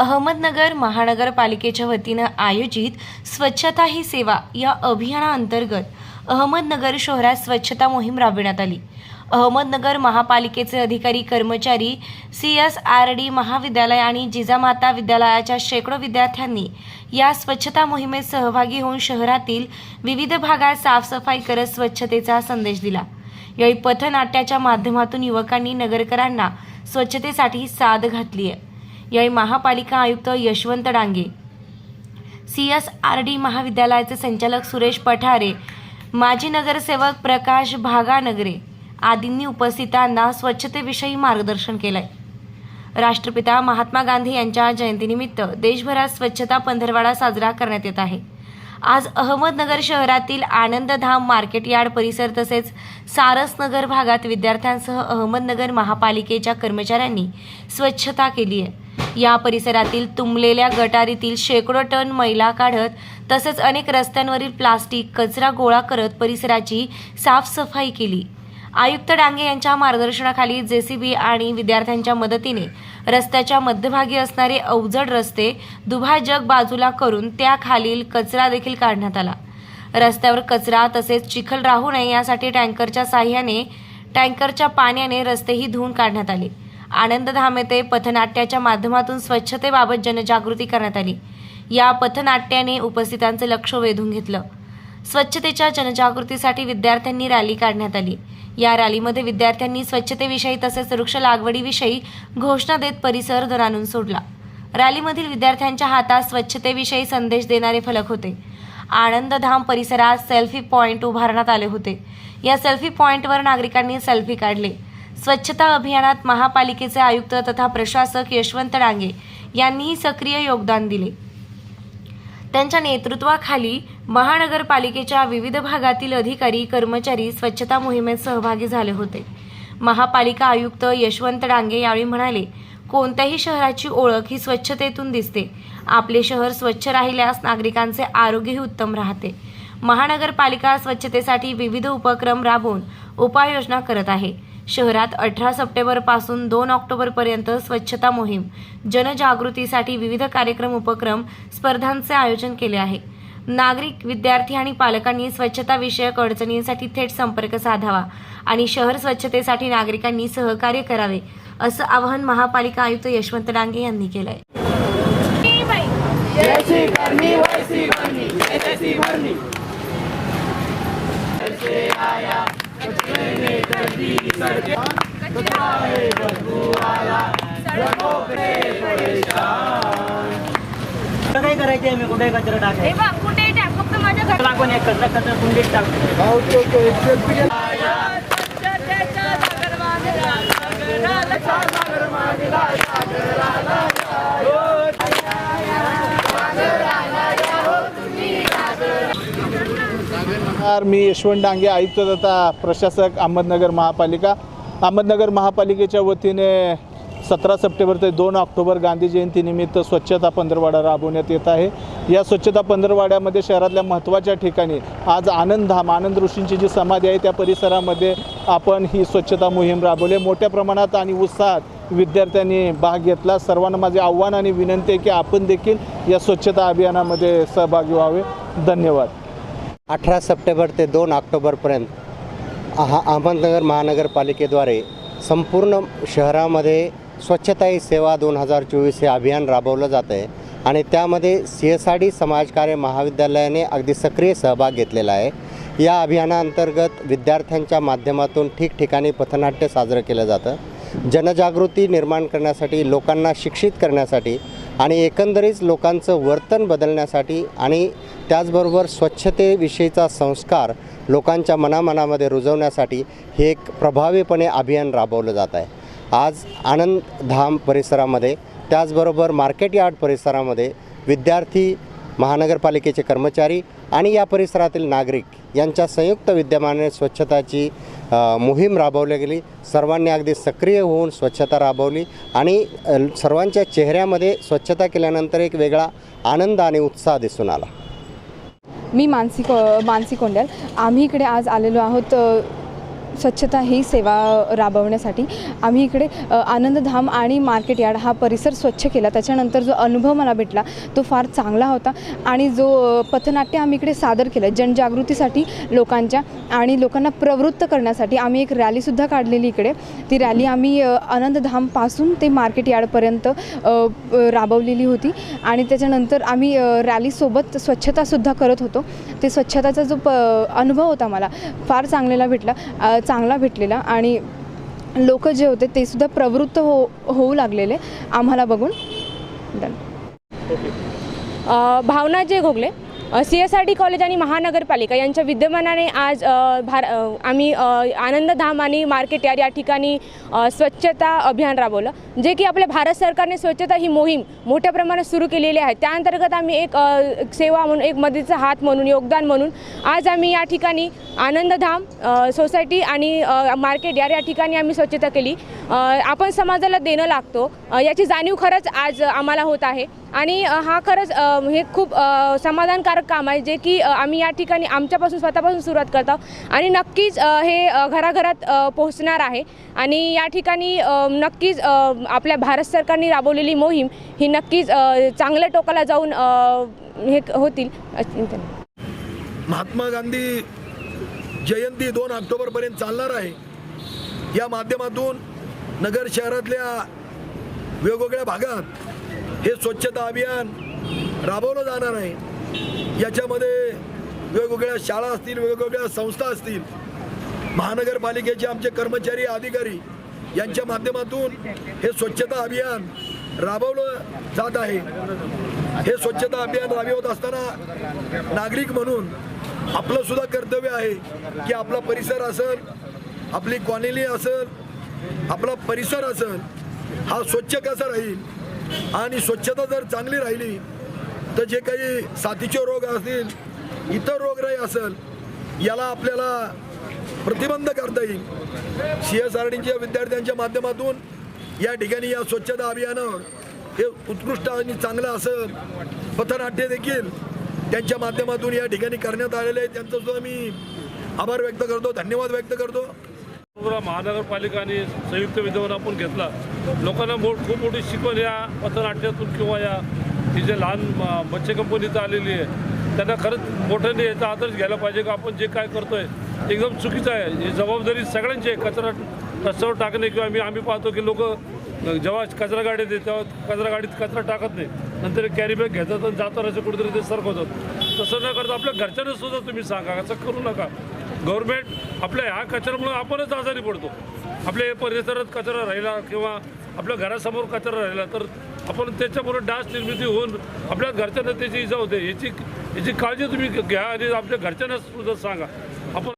अहमदनगर महानगरपालिकेच्या वतीनं आयोजित स्वच्छता ही सेवा या अभियानाअंतर्गत अहमदनगर शहरात स्वच्छता मोहीम राबविण्यात आली. अहमदनगर महापालिकेचे अधिकारी कर्मचारी सी एस आर डी महाविद्यालय आणि जिजामाता विद्यालयाच्या शेकडो विद्यार्थ्यांनी या स्वच्छता मोहिमेत सहभागी होऊन शहरातील विविध भागात साफसफाई करत स्वच्छतेचा संदेश दिला. यावेळी पथनाट्याच्या माध्यमातून युवकांनी नगरकरांना स्वच्छतेसाठी साद घातली आहे यावेळी महापालिका आयुक्त Yashwant Dange C S R D महाविद्यालयाचे संचालक सुरेश पठारे माजी नगरसेवक प्रकाश भागानगरे आदींनी उपस्थितांना स्वच्छतेविषयी मार्गदर्शन केलंय. राष्ट्रपिता महात्मा गांधी यांच्या जयंतीनिमित्त देशभरात स्वच्छता पंधरवाडा साजरा करण्यात येत आहे. आज अहमदनगर शहरातील आनंदधाम मार्केट यार्ड परिसर तसेच सारसनगर भागात विद्यार्थ्यांसह अहमदनगर महापालिकेच्या कर्मचाऱ्यांनी स्वच्छता केली आहे या परिसरातील तुंबलेल्या गटारीतील शेकडो टन मैला काढत तसेच अनेक रस्त्यांवरील प्लास्टिक कचरा गोळा करत परिसराची साफसफाई केली. आयुक्त डांगे यांच्या मार्गदर्शनाखाली जेसीबी आणि विद्यार्थ्यांच्या मदतीने रस्त्याच्या मध्यभागी असणारे अवजड रस्ते दुभाजक बाजूला करून त्याखालील कचरा देखील काढण्यात आला. रस्त्यावर कचरा तसेच चिखल राहू नये यासाठी टँकरच्या साह्याने टँकरच्या पाण्याने रस्तेही धुवून काढण्यात आले. आनंदधाम येथे पथनाट्याच्या माध्यमातून स्वच्छतेबाबत जनजागृती करण्यात आली. या पथनाट्याने उपस्थितांचे लक्ष वेधून घेतलं. स्वच्छतेच्या जनजागृतीसाठी विद्यार्थ्यांनी रॅली काढण्यात आली. या रॅलीमध्ये विद्यार्थ्यांनी स्वच्छतेविषयी तसेच वृक्ष लागवडीविषयी घोषणा देत परिसर दरानून सोडला. रॅलीमधील विद्यार्थ्यांच्या हातात स्वच्छतेविषयी संदेश देणारे फलक होते. आनंदधाम परिसरात सेल्फी पॉईंट उभारण्यात आले होते. या सेल्फी पॉईंटवर नागरिकांनी सेल्फी काढले. स्वच्छता अभियानात महापालिकेचे आयुक्त तथा प्रशासक यशवंत डांगे यांनीही सक्रिय योगदान दिले. त्यांच्या नेतृत्वाखाली महानगरपालिकेच्या विविध भागातील अधिकारी कर्मचारी स्वच्छता मोहिमेत सहभागी झाले होते. महापालिका आयुक्त यशवंत डांगे यावेळी म्हणाले कोणत्याही शहराची ओळख ही स्वच्छतेतून दिसते. आपले शहर स्वच्छ राहिल्यास नागरिकांचे आरोग्यही उत्तम राहते. महानगरपालिका स्वच्छतेसाठी विविध उपक्रम राबवून उपाययोजना करत आहे. शहरात अठरा सप्टेंबरपासून दोन ऑक्टोबरपर्यंत स्वच्छता मोहीम जनजागृतीसाठी विविध कार्यक्रम उपक्रम स्पर्धांचे आयोजन केले आहे. नागरिक विद्यार्थी आणि पालकांनी स्वच्छताविषयक अडचणींसाठी थेट संपर्क साधावा आणि शहर स्वच्छतेसाठी नागरिकांनी सहकार्य करावे असं आवाहन महापालिका आयुक्त यशवंत डांगे यांनी केलंय. आहे काय करायचे मी? कुठे कचरा हे बघ कुठे टाक? फक्त माझ्या घरात आपण एक कचरा कचरा कुंडीत टाकतो नमस्कार मी यशवंत डांगे आयुक्त तथा प्रशासक अहमदनगर महापालिका. अहमदनगर महापालिकेच्या वतीने सतरा सप्टेंबर ते दोन ऑक्टोबर गांधी जयंतीनिमित्त स्वच्छता पंधरवाडा राबवण्यात येत आहे. या स्वच्छता पंधरवाड्यामध्ये शहरातल्या महत्त्वाच्या ठिकाणी आज आनंदधाम आनंद ऋषींची जी समाधी आहे त्या परिसरामध्ये आपण ही स्वच्छता मोहीम राबवली. मोठ्या प्रमाणात आणि उत्साहात विद्यार्थ्यांनी भाग घेतला. सर्वांना माझे आव्हान आणि विनंती आहे की आपण देखील या स्वच्छता अभियानामध्ये सहभागी व्हावे. धन्यवाद. अठरा सप्टेंबर ते दोन ऑक्टोबरपर्यंत हा अहमदनगर महानगरपालिकेद्वारे संपूर्ण शहरामध्ये स्वच्छता ही सेवा दोन हजार चोवीस हे अभियान राबवलं जातं आहे आणि त्यामध्ये सी एस आर डी समाजकार्य महाविद्यालयाने अगदी सक्रिय सहभाग घेतलेला आहे. या अभियानाअंतर्गत विद्यार्थ्यांच्या माध्यमातून ठिकठिकाणी पथनाट्य साजरं केलं जातं. जनजागृती निर्माण करण्यासाठी लोकांना शिक्षित करण्यासाठी आणि एकंदरीत लोकांचं वर्तन बदलण्यासाठी आणि त्याचबरोबर स्वच्छतेविषयीचा संस्कार लोकांच्या मनामनामध्ये रुजवण्यासाठी हे एक प्रभावीपणे अभियान राबवलं जात आहे. आज आनंदधाम परिसरामध्ये त्याचबरोबर मार्केट यार्ड परिसरामध्ये विद्यार्थी महानगरपालिकेचे कर्मचारी आणि या परिसरातील नागरिक यांच्या संयुक्त विद्यमाने स्वच्छताची मोहीम राबवली गेली. सर्वांनी अगदी सक्रिय होऊन स्वच्छता राबवली आणि सर्वांच्या चेहऱ्यामध्ये स्वच्छता केल्यानंतर एक वेगळा आनंद आणि उत्साह दिसून आला. मी मानसी को मानसी कोंड्याल. आम्ही इकडे आज आलेलो आहोत स्वच्छता ही सेवा राबवण्यासाठी. आम्ही इकडे आनंदधाम आणि मार्केट यार्ड हा परिसर स्वच्छ केला. त्याच्यानंतर जो अनुभव मला भेटला तो फार चांगला होता. आणि जो पथनाट्य आम्ही इकडे सादर केलं जनजागृतीसाठी लोकांच्या आणि लोकांना प्रवृत्त करण्यासाठी आम्ही एक रॅलीसुद्धा काढलेली इकडे. ती रॅली आम्ही आनंदधामपासून ते मार्केट यार्डपर्यंत राबवलेली होती. आणि त्याच्यानंतर आम्ही रॅलीसोबत स्वच्छतासुद्धा करत होतो. ते स्वच्छताचा जो प अनुभव होता मला फार चांगलेला भेटला. चांगला भेटलेला आणि लोक जे होते ते सुद्धा प्रवृत्त हो होऊ लागलेले. आम्हाला बघून done a, Bhavna J Ghogale C S R T college आणि महानगरपालिका यांच्या विद्यमानाने आज भार आम्ही आनंदधाम आणि मार्केट यार्ड या ठिकाणी स्वच्छता अभियान राबवलं जे की आपल्या भारत सरकारने स्वच्छता ही मोहीम मोठ्या प्रमाणात सुरू केलेली आहे. त्या अंतर्गत आम्ही एक सेवा म्हणून एक मदतीचा हात म्हणून योगदान म्हणून आज आम्ही या ठिकाणी आनंदधाम सोसायटी आणि मार्केट यार या ठिकाणी आम्ही स्वच्छता केली. आपण समाजाला देणं लागतो. याची जाणीव खरंच आज आम्हाला होत आहे. आणि हा खरंच हे खूप समाधानकारक काम आहे जे की आम्ही या ठिकाणी आमच्यापासून स्वतःपासून सुरुवात करतो. आणि नक्कीच हे घराघरात पोहोचणार आहे. आणि या ठिकाणी नक्कीच आपल्या भारत सरकारने राबवलेली मोहीम ही नक्कीच चांगल्या टोकाला जाऊन हे क- होतील महात्मा गांधी जयंती दोन ऑक्टोबरपर्यंत चालणार आहे. या माध्यमातून नगर शहरातल्या वेगवेगळ्या भागात हे स्वच्छता अभियान राबवलं जाणार आहे. याच्यामध्ये वेगवेगळ्या शाळा असतील वेगवेगळ्या संस्था असतील महानगरपालिकेचे आमचे कर्मचारी अधिकारी यांच्या माध्यमातून हे स्वच्छता अभियान राबवलं जात आहे. हे स्वच्छता अभियान राबवत असताना नागरिक म्हणून आपलं सुद्धा कर्तव्य आहे की आपला परिसर असेल आपली कॉलनी असेल आपला परिसर असेल हा स्वच्छ कसा राहील आणि स्वच्छता जर चांगली राहिली तर जे काही साथीचे रोग असतील इतर रोगराई असेल याला आपल्याला प्रतिबंध करता येईल. सी एस आर डीच्या विद्यार्थ्यांच्या माध्यमातून या ठिकाणी या स्वच्छता अभियानावर हे उत्कृष्ट आणि चांगलं असं पथनाट्य देखील त्यांच्या माध्यमातून या ठिकाणी करण्यात आलेले आहे. त्यांचा सुद्धा मी आभार व्यक्त करतो धन्यवाद व्यक्त करतो. महानगरपालिकाने महानगरपालिका आणि संयुक्त विद्यमान आपण घेतला. लोकांना मो खूप मोठी शिकवण या पथनाट्यातून किंवा या ही जे लहान म- बच्चे कंपनीचं आलेली आहे त्यांना खरंच मोठ्याने याचा आदर्श घ्यायला पाहिजे का? आपण जे काय करतोय ते एकदम चुकीचं आहे. ही जबाबदारी सगळ्यांची आहे. कचरा रस्त्यावर टाकणे किंवा आम्ही आम्ही पाहतो की लोक जेव्हा कचरा गाडीत येते तेव्हा कचरा गाडीत कचरा टाकत नाही नंतर कॅरीबॅग घेतात आणि जातात असे कुठेतरी ते सरकवतात तसं न करता आपल्या घरच्यांना सुद्धा तुम्ही सांगा असं करू नका. गव्हर्नमेंट आपल्या ह्या कचऱ्यामुळे आपणच आजारी पडतो. आपल्या परिसरात कचरा राहिला किंवा आपल्या घरासमोर कचरा राहिला तर आपण त्याच्यामुळे डास निर्मिती होऊन आपल्या घरच्यांना त्याची इजा होते. याची याची काळजी तुम्ही घ्या आणि आपल्या घरच्यांना सुद्धा सांगा. आपण